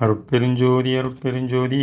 அருட்பெருஞ்சோதி அருட்பெருஞ்சோதி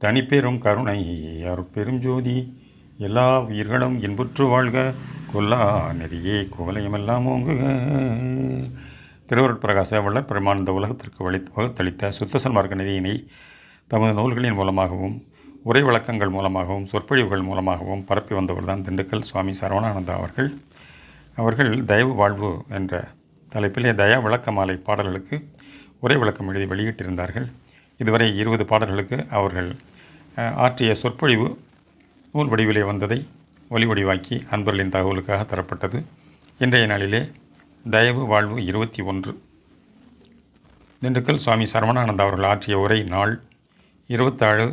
தனிப்பெரும் கருணை. அருட்பெருஞ்சோதி எல்லா உயிர்களும் இன்புற்று வாழ்க. கொல்லா நெறியே குவலயமெல்லாம் ஓங்குக. திருவருட்பிரகாச பிரகாச வள்ளற் உலகத்திற்கு வழி வகுத்தளித்த சுத்தசன் மார்க்க நெறியினை தமது நூல்களின் மூலமாகவும் உரை விளக்கங்கள் மூலமாகவும் சொற்பொழிவுகள் மூலமாகவும் பரப்பி வந்தவர்தான் திண்டுக்கல் சுவாமி சரவணானந்தா அவர்கள். அவர்கள் தயவு வாழ்வு என்ற தலைப்பிலே தயா விளக்க மாலை பாடல்களுக்கு உரை விளக்கம் எழுதி வெளியிட்டிருந்தார்கள். இதுவரை இருபது பாடல்களுக்கு அவர்கள் ஆற்றிய சொற்பொழிவு நூல் வடிவிலே வந்ததை ஒலி வடிவாக்கி அன்பர்களின் தகவலுக்காக தரப்பட்டது. இன்றைய நாளிலே தயவு வாழ்வு இருபத்தி ஒன்று. திண்டுக்கல் சுவாமி சரவணானந்தா அவர்கள் ஆற்றிய உரை நாள் இருபத்தாறு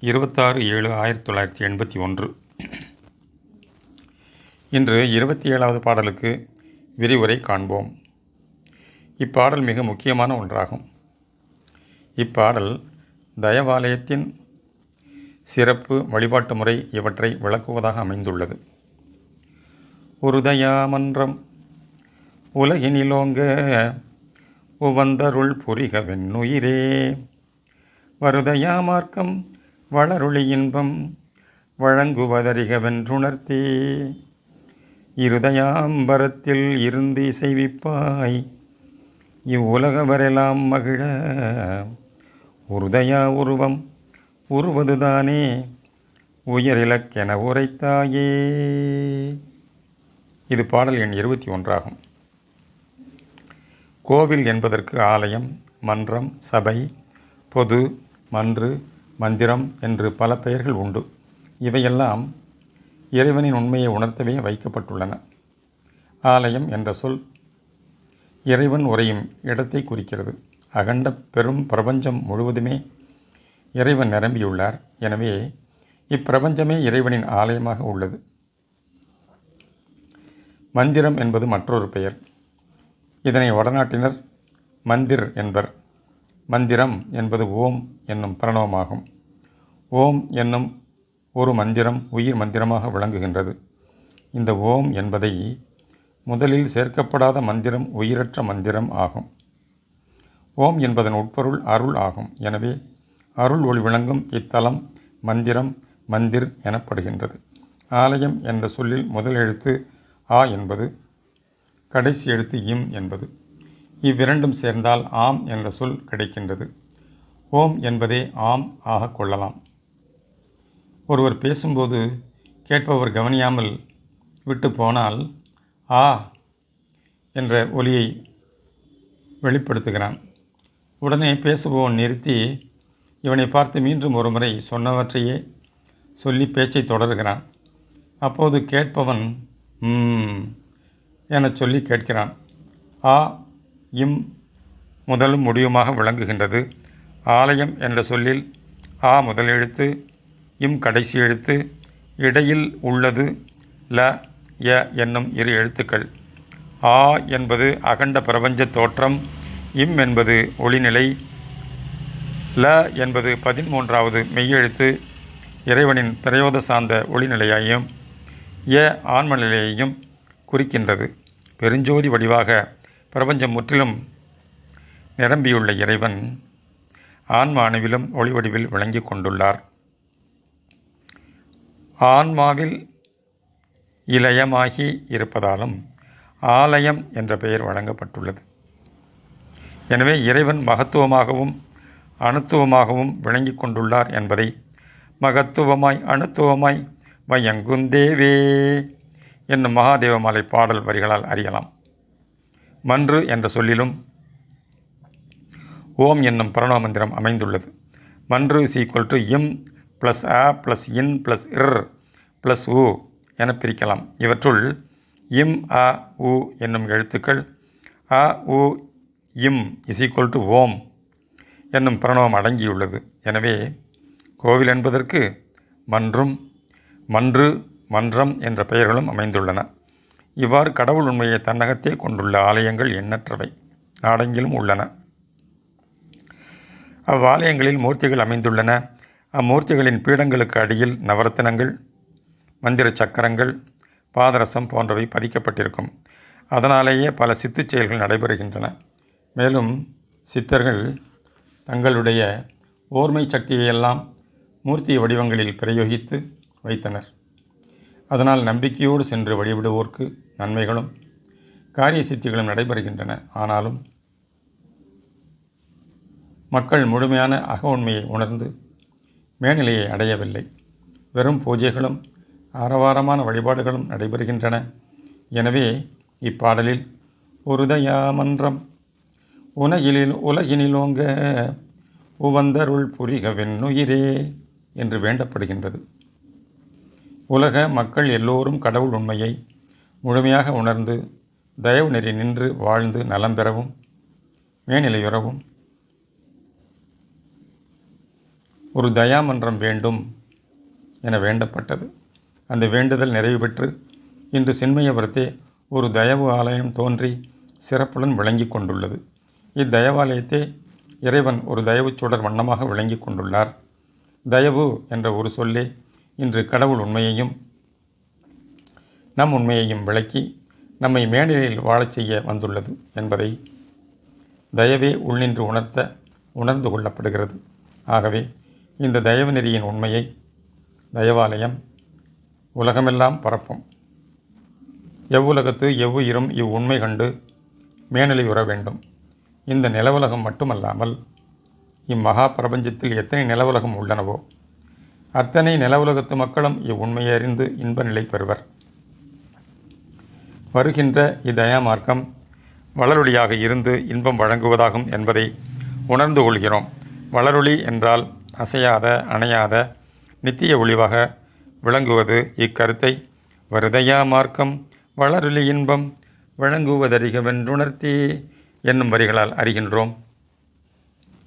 இருபத்தாறு ஏழு ஆயிரத்தி தொள்ளாயிரத்தி எண்பத்தி ஒன்று. இன்று இருபத்தி ஏழாவது பாடலுக்கு விரிவுரை காண்போம். இப்பாடல் மிக முக்கியமான ஒன்றாகும். இப்பாடல் தயவாலயத்தின் சிறப்பு வழிபாட்டு முறை இவற்றை விளக்குவதாக அமைந்துள்ளது. ஒரு தயாமன்றம் உலகினிலோங்க உவந்தருள் புரிக வெண்ணுயிரே வருதயா மார்க்கம் வளருளி இன்பம் வழங்குவதறிகவென்றுணர்த்தே. இருதயாம்பரத்தில் இருந்து இசைவிப்பாய் இவ்வுலகவரெல்லாம் மகிழ. உருதயா உருவம் உருவதுதானே. உயரிலக்கென உரைத்தாயே. இது பாடல் எண் இருபத்தி ஒன்றாகும். கோவில் என்பதற்கு ஆலயம் மன்றம் சபை பொது மன்று மந்திரம் என்று பல பெயர்கள் உண்டு. இவையெல்லாம் இறைவனின் உண்மையை உணர்த்தவே வைக்கப்பட்டுள்ளன. ஆலயம் என்ற சொல் இறைவன் உறையும் இடத்தை குறிக்கிறது. அகண்ட பெரும் பிரபஞ்சம் முழுவதுமே இறைவன் நிரம்பியுள்ளார். எனவே இப்பிரபஞ்சமே இறைவனின் ஆலயமாக உள்ளது. மந்திரம் என்பது மற்றொரு பெயர். இதனை வடநாட்டினர் மந்திர் என்பர். மந்திரம் என்பது ஓம் என்னும் பிரணவமாகும். ஓம் என்னும் ஒரு மந்திரம் உயிர் மந்திரமாக விளங்குகின்றது. இந்த ஓம் என்பதை முதலில் சேர்க்கப்படாத மந்திரம் உயிரற்ற மந்திரம் ஆகும். ஓம் என்பதன் உட்பொருள் அருள் ஆகும். எனவே அருள் ஒளி விளங்கும் இத்தலம் மந்திரம் மந்திர் எனப்படுகின்றது. ஆலயம் என்ற சொல்லில் முதல் எழுத்து ஆ என்பது கடைசி எழுத்து இம் என்பது. இவ்விரண்டும் சேர்ந்தால் ஆம் என்ற சொல் கிடைக்கின்றது. ஓம் என்பதே ஆம் ஆக கொள்ளலாம். ஒருவர் பேசும்போது கேட்பவர் கவனியாமல் விட்டு போனால் ஆ என்ற ஒலியை வெளிப்படுத்துகிறான். உடனே பேசுபவன் நிறுத்தி இவனை பார்த்து மீண்டும் ஒருமுறை சொன்னவற்றையே சொல்லி பேச்சை தொடர்கிறான். அப்போது கேட்பவன் ம் எனச் சொல்லி கேட்கிறான். ஆ இம் முதலும் முடிவுமாக விளங்குகின்றது. ஆலயம் என்ற சொல்லில் ஆ முதல் எழுத்து இம் கடைசி எழுத்து இடையில் உள்ளது ல ய என்னும் இரு எழுத்துக்கள். ஆ என்பது அகண்ட பிரபஞ்ச தோற்றம் இம் என்பது ஒளிநிலை ல என்பது பதிமூன்றாவது மெய்யெழுத்து இறைவனின் திரையோத சார்ந்த ஒளிநிலையையும் ய ஆன்ம நிலையையும் குறிக்கின்றது. பெருஞ்சோதி வடிவாக பிரபஞ்சம் முற்றிலும் நிரம்பியுள்ள இறைவன் ஆன்ம அணுவிலும் ஒளி வடிவில் விளங்கி கொண்டுள்ளார். ஆன்மாவில் இலயமாகி இருப்பதாலும் ஆலயம் என்ற பெயர் வழங்கப்பட்டுள்ளது. எனவே இறைவன் மகத்துவமாகவும் அணுத்துவமாகவும் விளங்கி கொண்டுள்ளார் என்பதை மகத்துவமாய் அணுத்துவமாய் வயங்குந்தேவே என்னும் மகாதேவமாலை பாடல் வரிகளால் அறியலாம். மன்று என்ற சொல்லிலும் ஓம் என்னும் பிரணவ மந்திரம் அமைந்துள்ளது. மன்று இஸ் ஈக்குவல் டு இம் ப்ளஸ் அ ப்ளஸ் இன் ப்ளஸ் இர் ப்ளஸ் உ என பிரிக்கலாம். இவற்றுள் இம் அ உ என்னும் எழுத்துக்கள் அ உ இம் இஸ் ஈக்குவல் டு ஓம் என்னும் பிரணவம் அடங்கியுள்ளது. எனவே கோவில் என்பதற்கு மன்றும் மன்று மன்றம் என்ற பெயர்களும் அமைந்துள்ளன. இவ்வாறு கடவுள் உண்மையை தன்னகத்தே கொண்டுள்ள ஆலயங்கள் எண்ணற்றவை நாடெங்கிலும் உள்ளன. அவ்வாலயங்களில் மூர்த்திகள் அமைந்துள்ளன. அம்மூர்த்திகளின் பீடங்களுக்கு அடியில் நவரத்தினங்கள் மந்திர சக்கரங்கள் பாதரசம் போன்றவை பதிக்கப்பட்டிருக்கும். அதனாலேயே பல சித்துச் செயல்கள் நடைபெறுகின்றன. மேலும் சித்தர்கள் தங்களுடைய ஓர்மை சக்தியையெல்லாம் மூர்த்தி வடிவங்களில் பிரயோகித்து வைத்தனர். அதனால் நம்பிக்கையோடு சென்று வழிபடுவோர்க்கு நன்மைகளும் காரிய சித்திகளும் நடைபெறுகின்றன. ஆனாலும் மக்கள் முழுமையான அக உண்மையை உணர்ந்து மேல்நிலையை அடையவில்லை. வெறும் பூஜைகளும் ஆரவாரமான வழிபாடுகளும் நடைபெறுகின்றன. எனவே இப்பாடலில் ஒரு தயாமன்றம் உலகிலில் உலகினிலோங்க உவந்தருள் புரிக வெண்ணுயிரே என்று வேண்டப்படுகின்றது. உலக மக்கள் எல்லோரும் கடவுள் உண்மையை முழுமையாக உணர்ந்து தயவு நெறி நின்று வாழ்ந்து நலம் பெறவும் மேநிலையுறவும் ஒரு தயாமன்றம் வேண்டும் என வேண்டப்பட்டது. அந்த வேண்டுதல் நிறைவு பெற்று இன்று சின்மயபுரத்தே ஒரு தயவு ஆலயம் தோன்றி சிறப்புடன் விளங்கி கொண்டுள்ளது. இத்தயவாலயத்தை இறைவன் ஒரு தயவுச் சுடர் வண்ணமாக விளங்கி கொண்டுள்ளார். தயவு என்ற ஒரு சொல்லே இன்று கடவுள் உண்மையையும் நம் உண்மையையும் விளக்கி நம்மை மேனிலையில் வாழச் செய்ய வந்துள்ளது என்பதை தயவே உள்நின்று உணர்த்த உணர்ந்து கொள்ளப்படுகிறது. ஆகவே இந்த தயவு நெறியின் உண்மையை தயவாலயம் உலகமெல்லாம் பரப்பும். எவ்வுலகத்து எவ்வுயிரும் இவ்வுண்மை கண்டு மேனிலை உற வேண்டும். இந்த நிலவுலகம் மட்டுமல்லாமல் இம்மகா பிரபஞ்சத்தில் எத்தனை நிலவுலகம் உள்ளனவோ அத்தனை நிலவுலகத்து மக்களும் இவ்வுண்மையை அறிந்து இன்ப நிலை பெறுவர். வருகின்ற இத்தயா மார்க்கம் வளரொளியாக இருந்து இன்பம் வழங்குவதாகும் என்பதை உணர்ந்து கொள்கிறோம். வளரொளி என்றால் அசையாத அணையாத நித்திய ஒளிவாக விளங்குவது இக்கருத்தை. வருதையா மார்க்கம் வளரொளி இன்பம் வழங்குவதறிகவென்றுணர்த்தி என்னும் வரிகளால் அறிகின்றோம்.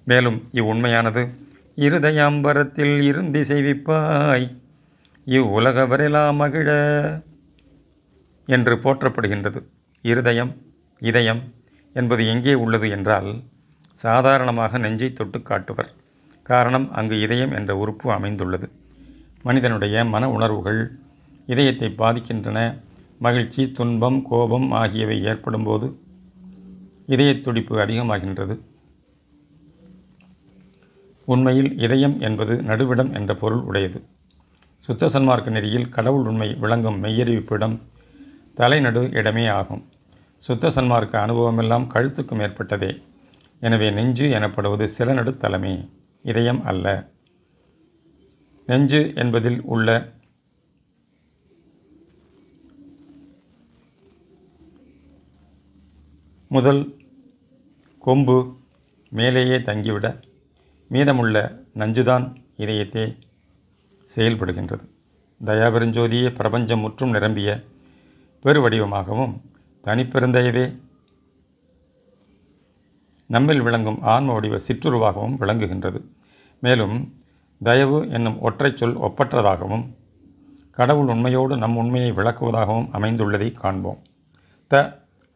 மேலும் இவ்வுண்மையானது இருதயாம்பரத்தில் இருந்தி செய்விப்பாய் வரலா மகிழ என்று போற்றப்படுகின்றது. இருதயம் இதயம் என்பது எங்கே உள்ளது என்றால் சாதாரணமாக நெஞ்சை தொட்டு காட்டுவர். காரணம் அங்கு இதயம் என்ற உறுப்பு அமைந்துள்ளது. மனிதனுடைய மன உணர்வுகள் இதயத்தை பாதிக்கின்றன மகிழ்ச்சி துன்பம் கோபம் ஆகியவை ஏற்படும்போது இதயத்துடிப்பு அதிகமாகின்றது. உண்மையில் இதயம் என்பது நடுவிடம் என்ற பொருள் உடையது. சுத்த சன்மார்க்க நெறியில் கடவுள் உண்மை விளங்கும் மெய்யறிவிப்பிடம் தலைநடு இடமே ஆகும். சுத்த சன்மார்க்க அனுபவமெல்லாம் கழுத்துக்கு மேற்பட்டதே. எனவே நெஞ்சு எனப்படுவது சில தலைமே இதயம் அல்ல. நெஞ்சு என்பதில் உள்ள முதல் கொம்பு மேலேயே தங்கிவிட மீதமுள்ள நஞ்சுதான் இதயத்தே செயல்படுகின்றது. தயாபெருஞ்சோதியே பிரபஞ்சம் முற்றும் நிரம்பிய பெருவடிவமாகவும் தனிப்பெருந்தயவே நம்மில் விளங்கும் ஆன்ம வடிவ சிற்றுருவாகவும் விளங்குகின்றது. மேலும் தயவு என்னும் ஒற்றைச் சொல் ஒப்பற்றதாகவும் கடவுள் உண்மையோடு நம் உண்மையை விளக்குவதாகவும் அமைந்துள்ளதை காண்போம். த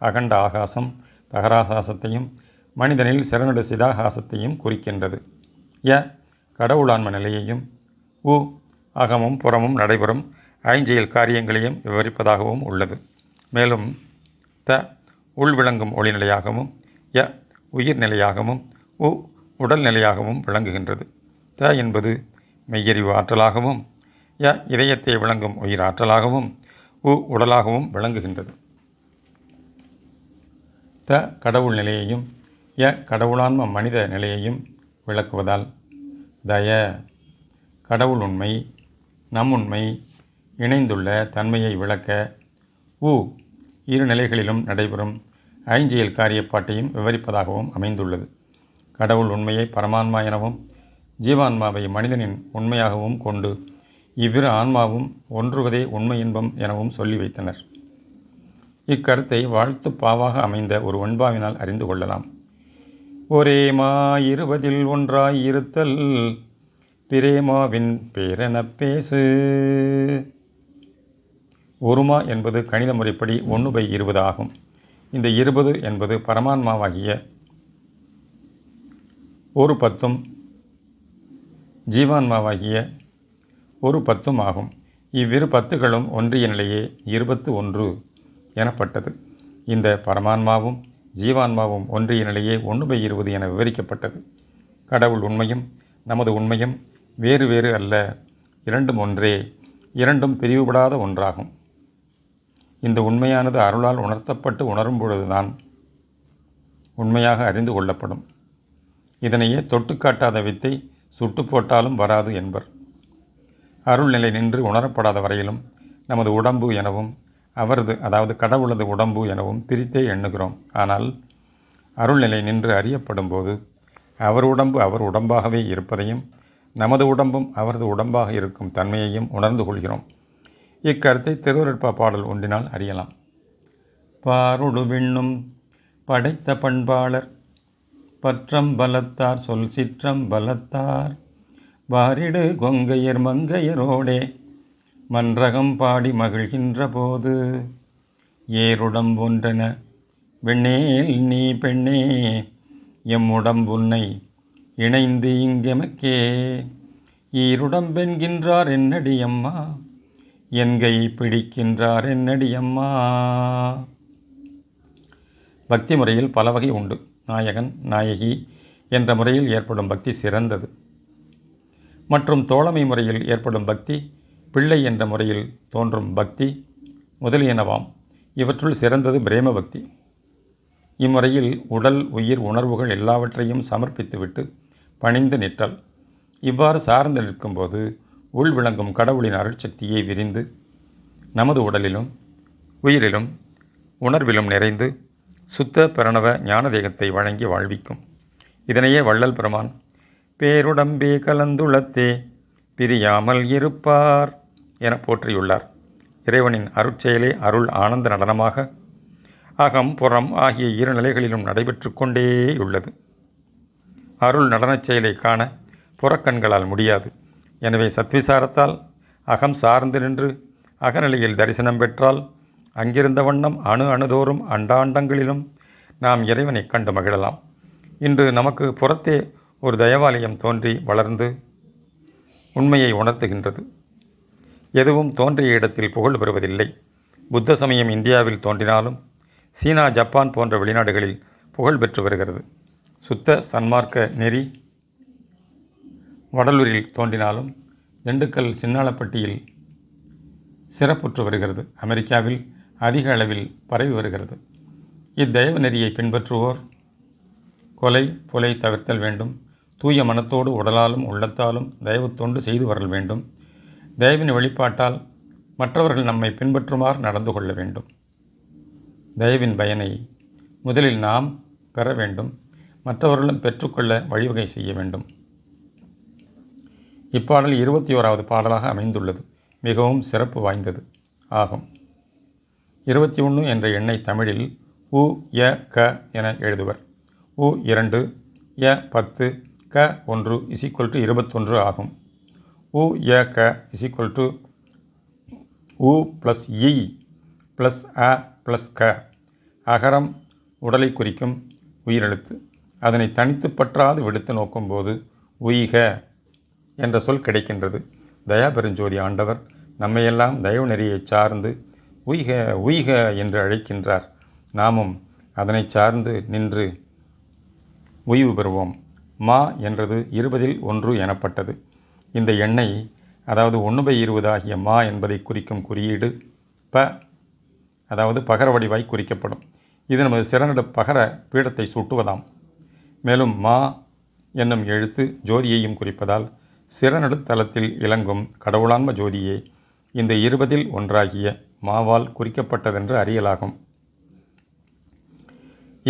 அகண்ட ஆகாசம் தகராசாசத்தையும் மனிதனில் சிறநடு சிதாகாசத்தையும் குறிக்கின்றது. ய கடவுளான்ம நிலையையும் உ அகமும் புறமும் நடைபெறும் ஐஞ்செயல் காரியங்களையும் விவரிப்பதாகவும் உள்ளது. மேலும் த உள்விளங்கும் ஒளிநிலையாகவும் ய உயிர்நிலையாகவும் உ உடல் நிலையாகவும் விளங்குகின்றது. த என்பது மெய்யறிவு ஆற்றலாகவும் ய இதயத்தை விளங்கும் உயிர் ஆற்றலாகவும் உ உடலாகவும் விளங்குகின்றது. த கடவுள் நிலையையும் ய கடவுளான்ம மனித நிலையையும் விளக்குவதால் தய கடவுள் உண்மை நம் உண்மை இணைந்துள்ள தன்மையை விளக்க உ இரு நிலைகளிலும் நடைபெறும் ஐஞ்சியல் காரியப்பாட்டையும் விவரிப்பதாகவும் அமைந்துள்ளது. கடவுள் உண்மையை பரமான்மா எனவும் ஜீவான்மாவை மனிதனின் உண்மையாகவும் கொண்டு இவ்விரு ஆன்மாவும் ஒன்றுவதே உண்மை இன்பம் எனவும் சொல்லி வைத்தனர். இக்கருத்தை வாழ்த்து பாவாக அமைந்த ஒரு ஒன்பாவினால் அறிந்து கொள்ளலாம். ஒரே மா இருபதில் ஒன்றாய் இருத்தல் பிரேமாவின் பேரென பேசு. ஒருமா என்பது கணித முறைப்படி ஒன்று பை இருபது ஆகும். இந்த இருபது என்பது பரமான்மாவாகிய ஒரு பத்தும் ஜீவான்மாவாகிய ஒரு பத்தும் ஆகும். இவ்விரு பத்துகளும் ஒன்றிய நிலையே இருபத்து ஒன்று எனப்பட்டது. இந்த பரமான்மாவும் ஜீவான்மாவும் ஒன்றிய நிலையே ஒன்று பை இருபது என விவரிக்கப்பட்டது. கடவுள் உண்மையும் நமது உண்மையும் வேறு வேறு அல்ல. இரண்டும் ஒன்றே இரண்டும் பிரிவுபடாத ஒன்றாகும். இந்த உண்மையானது அருளால் உணர்த்தப்பட்டு உணரும் பொழுதுதான் உண்மையாக அறிந்து கொள்ளப்படும். இதனையே தொட்டு காட்டாத வித்தை சுட்டு போட்டாலும் வராது என்பர். அருள்நிலை நின்று உணரப்படாத வரையிலும் நமது உடம்பு எனவும் அவரது அதாவது கடவுளது உடம்பு எனவும் பிரித்தே எண்ணுகிறோம். ஆனால் அருள்நிலை நின்று அறியப்படும் போது அவர் உடம்பு அவர் உடம்பாகவே இருப்பதையும் நமது உடம்பும் அவரது உடம்பாக இருக்கும் தன்மையையும் உணர்ந்து கொள்கிறோம். இக்கருத்தை திருவருட்பா பாடல் ஒன்றினால் அறியலாம். பாருடு விண்ணும் படைத்த பண்பாளர் பற்றம் பலத்தார் சொல் சிற்றம் பலத்தார். வாரிடு கொங்கையர் மங்கையரோடே மன்றகம் பாடி மகிழ்கின்ற போது ஏருடம் ஒன்றென வெண்ணேல் நீ பெண்ணே எம் உடம்புன்னை இணைந்து இங்கெமக்கே. ஈருடம்பென்கின்றார் என்னடியம்மா என்கை பிடிக்கின்றார் என்னடியம்மா பக்தி முறையில் பல வகை உண்டு. நாயகன் நாயகி என்ற முறையில் ஏற்படும் பக்தி சிறந்தது. மற்றும் தோழமை முறையில் ஏற்படும் பக்தி பிள்ளை என்ற முறையில் தோன்றும் பக்தி முதலியனவாம். இவற்றுள் சிறந்தது பிரேம பக்தி. இம்முறையில் உடல் உயிர் உணர்வுகள் எல்லாவற்றையும் சமர்ப்பித்துவிட்டு பணிந்து நிற்றல். இவ்வாறு சார்ந்து நிற்கும்போது உள் விளங்கும் கடவுளின் அருட்சக்தியை விரிந்து நமது உடலிலும் உயிரிலும் உணர்விலும் நிறைந்து சுத்த பிரணவ ஞானதேகத்தை வழங்கி வாழ்விக்கும். இதனையே வள்ளல் பெருமான் பேருடம்பே கலந்துளத்தே பிரியாமல் இருப்பார் என போற்றியுள்ளார். இறைவனின் அருட்செயலே அருள் ஆனந்த நடனமாக அகம் புறம் ஆகிய இரு நிலைகளிலும் நடைபெற்று கொண்டேயுள்ளது. அருள் நடனச் செயலை காண புறக்கண்களால் முடியாது. எனவே சத்விசாரத்தால் அகம் சார்ந்து நின்று அகநிலையில் தரிசனம் பெற்றால் அங்கிருந்த வண்ணம் அணு அணுதோறும் அண்டாண்டங்களிலும் நாம் இறைவனை கண்டு மகிழலாம். இன்று நமக்கு புறத்தே ஒரு தயவாலயம் தோன்றி வளர்ந்து உண்மையை உணர்த்துகின்றது. எதுவும் தோன்றிய இடத்தில் புகழ் பெறுவதில்லை. புத்த சமயம் இந்தியாவில் தோன்றினாலும் சீனா ஜப்பான் போன்ற வெளிநாடுகளில் புகழ் பெற்று வருகிறது. சுத்த சன்மார்க்க நெறி வடலூரில் தோன்றினாலும் திண்டுக்கல் சின்னாளப்பட்டியில் சிறப்புற்று வருகிறது. அமெரிக்காவில் அதிக அளவில் பரவி வருகிறது. இத்தயவு நெறியை பின்பற்றுவோர் கொலை கொலை தவிர்த்தல் வேண்டும். தூய மனத்தோடு உடலாலும் உள்ளத்தாலும் தயவு தொண்டு செய்து வரல் வேண்டும். தயவின் வெளிப்பாட்டால் மற்றவர்கள் நம்மை பின்பற்றுமாறு நடந்து கொள்ள வேண்டும். தயவின் பயனை முதலில் நாம் பெற வேண்டும். மற்றவர்களும் பெற்றுக்கொள்ள வழிவகை செய்ய வேண்டும். இப்பாடல் இருபத்தி ஓராவது பாடலாக அமைந்துள்ளது. மிகவும் சிறப்பு வாய்ந்தது. ஆகும். இருபத்தி ஒன்று என்ற எண்ணை தமிழில் உ ய க என எழுதுவர். உ இரண்டு ய பத்து க ஒன்று இசிக்குவல் டு இருபத்தொன்று ஆகும். உ ய க இசிக்குவல் டு உ ப்ளஸ் இ ப்ளஸ் அ ப்ளஸ் க. அகரம் உடலை குறிக்கும் உயிரெழுத்து. அதனை தனித்து பற்றாது விடுத்து நோக்கும்போது உய்க என்ற சொல் கிடைக்கின்றது. தயா பெருஞ்சோதி ஆண்டவர் நம்மையெல்லாம் தயவு நெறியை சார்ந்து உய்க உய்க என்று அழைக்கின்றார். நாமும் அதனை சார்ந்து நின்று உய்வு பெறுவோம். மா என்றது இருபதில் ஒன்று எனப்பட்டது. இந்த எண்ணெய் அதாவது ஒன்று பை இருபது ஆகிய மா என்பதை குறிக்கும் குறியீடு ப அதாவது பகர வடிவாய் குறிக்கப்படும். இது நமது சிறநடு பகர பீடத்தை சுட்டுவதாம். மேலும் மா என்னும் எழுத்து ஜோதியையும் குறிப்பதால் சிறநடுத்தலத்தில் இலங்கும் கடவுளான்ம ஜோதியே இந்த இருபதில் ஒன்றாகிய மாவால் குறிக்கப்பட்டதென்று அறியலாகும்.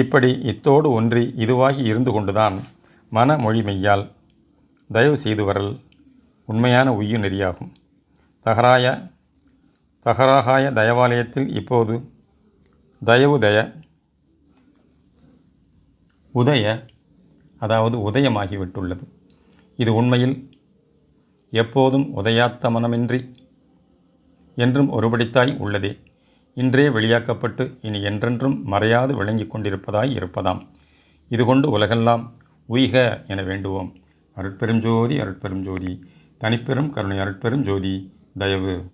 இப்படி இத்தோடு ஒன்றி இதுவாகி இருந்து கொண்டுதான் மனமொழி மெய்யால் தயவு செய்து வரல் உண்மையான உய்யு நெறியாகும். தகராய தகராகாய தயவாலயத்தில் இப்போது தயவு தய உதய அதாவது உதயமாகிவிட்டுள்ளது. இது உண்மையில் எப்போதும் உதயாத்த மனமின்றி என்றும் ஒருபடித்தாய் உள்ளதே. இன்றே வெளியாக்கப்பட்டு இனி என்றென்றும் மறையாது விளங்கிக் கொண்டிருப்பதாய் இருப்பதாம். இது கொண்டு உலகெல்லாம் உய்க என வேண்டுவோம். அருட்பெரும் ஜோதி அருட்பெரும் ஜோதி தனிப்பெரும் கருணை அருட்பெரும் ஜோதி தயவு.